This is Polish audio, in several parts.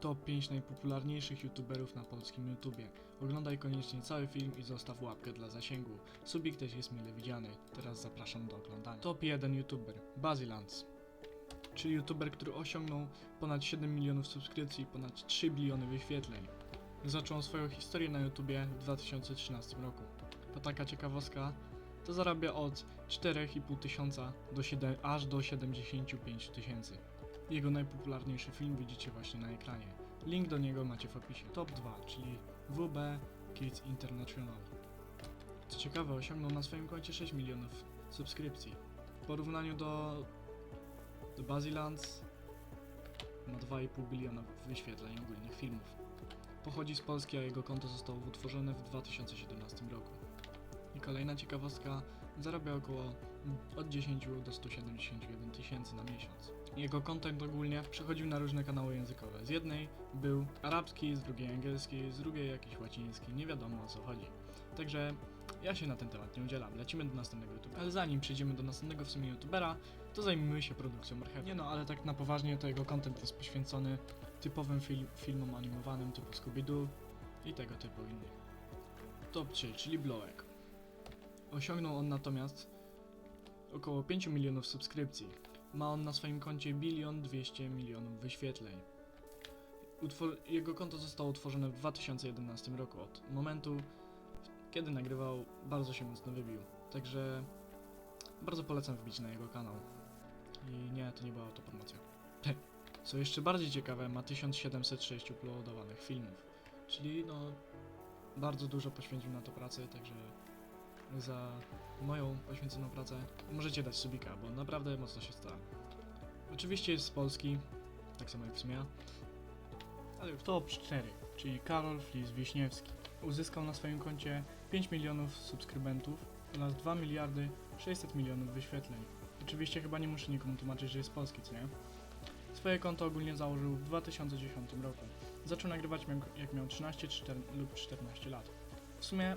Top 5 najpopularniejszych youtuberów na polskim YouTubie. Oglądaj koniecznie cały film i zostaw łapkę dla zasięgu. Subik też jest mile widziany. Teraz zapraszam do oglądania. Top 1 youtuber. Bazilans. Czyli youtuber, który osiągnął ponad 7 milionów subskrypcji i ponad 3 biliony wyświetleń. Zaczął swoją historię na YouTubie w 2013 roku. To taka ciekawostka, to zarabia od 4,5 tysiąca do 7, aż do 75 tysięcy. Jego najpopularniejszy film widzicie właśnie na ekranie. Link do niego macie w opisie. Top 2, czyli WB Kids International. Co ciekawe, osiągnął na swoim koncie 6 milionów subskrypcji. W porównaniu do, do ma 2,5 biliona wyświetleń ogólnych filmów. Pochodzi z Polski, a jego konto zostało utworzone w 2017 roku. I kolejna ciekawostka, zarabia około mm, od 10 do 171 tysięcy na miesiąc. Jego content ogólnie przechodził na różne kanały językowe. Z jednej był arabski, z drugiej angielski, z drugiej jakiś łaciński, nie wiadomo o co chodzi. Także ja się na ten temat nie udzielam, lecimy do następnego youtubera. Ale zanim przejdziemy do następnego w sumie youtubera, to zajmijmy się produkcją marchewy. Nie no, ale tak na poważnie to jego content jest poświęcony typowym fil filmom animowanym typu Scooby-Doo i tego typu innych. Top 3, czyli Blowek. Osiągnął on natomiast około 5 milionów subskrypcji. Ma on na swoim koncie bilion 200 milionów wyświetleń. Utwor- jego konto zostało utworzone w 2011 roku. Od momentu, kiedy nagrywał, bardzo się mocno wybił. Także bardzo polecam wbić na jego kanał. I nie, to nie była autopromocja. Co jeszcze bardziej ciekawe, ma 1706 uploadowanych filmów. Czyli no, bardzo dużo poświęcił na to pracy, także za moją poświęconą pracę możecie dać subika, bo naprawdę mocno się stara. Oczywiście jest z Polski, tak samo jak w sumie. Ale w top 4, czyli Karol Flis Wiśniewski. Uzyskał na swoim koncie 5 milionów subskrybentów oraz 2 miliardy 600 milionów wyświetleń. Oczywiście chyba nie muszę nikomu tłumaczyć, że jest polski, co nie? Swoje konto ogólnie założył w 2010 roku. Zaczął nagrywać jak miał 13 4, lub 14 lat. W sumie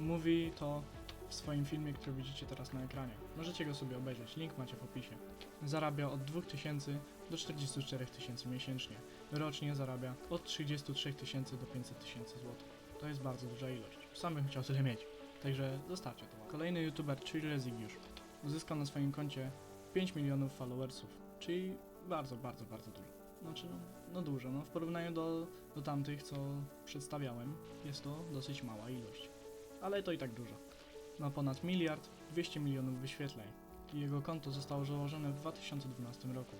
mówi to w swoim filmie, który widzicie teraz na ekranie. Możecie go sobie obejrzeć, link macie w opisie. Zarabia od 2000 do 44 tysięcy miesięcznie. Rocznie zarabia od 33 tysięcy do 500 tysięcy złotych. To jest bardzo duża ilość. Sam bym chciał tyle mieć. Także zostawcie to. Kolejny youtuber, czyli Rezygiusz, uzyskał na swoim koncie 5 milionów followersów, czyli bardzo, bardzo, bardzo dużo. Znaczy, no, no dużo, no w porównaniu do, do tamtych, co przedstawiałem, jest to dosyć mała ilość. Ale to i tak dużo. Ma ponad miliard 200 milionów wyświetleń i jego konto zostało założone w 2012 roku.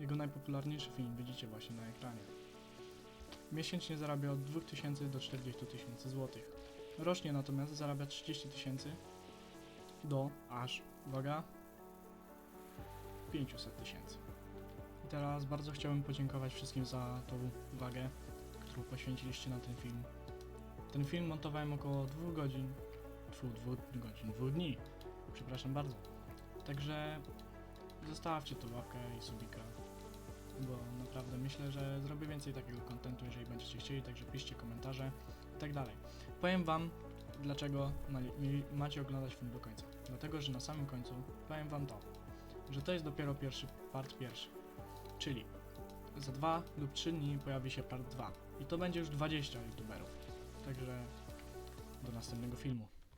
Jego najpopularniejszy film widzicie właśnie na ekranie. Miesięcznie zarabia od 2000 do 40 tysięcy złotych. Rocznie natomiast zarabia 30 tysięcy do aż, uwaga, 500 tysięcy. I teraz bardzo chciałbym podziękować wszystkim za tą uwagę, którą poświęciliście na ten film. Ten film montowałem około 2 godzin, 2 godzin, 2 dni, przepraszam bardzo. Także zostawcie tą łapkę i subika, bo naprawdę myślę, że zrobię więcej takiego kontentu, jeżeli będziecie chcieli, także piszcie komentarze i tak dalej. Powiem wam, dlaczego macie oglądać film do końca. Dlatego, że na samym końcu powiem wam to, że to jest dopiero pierwszy, part pierwszy. Czyli za dwa lub trzy dni pojawi się part 2 i to będzie już 20 youtuberów. Także do następnego filmu.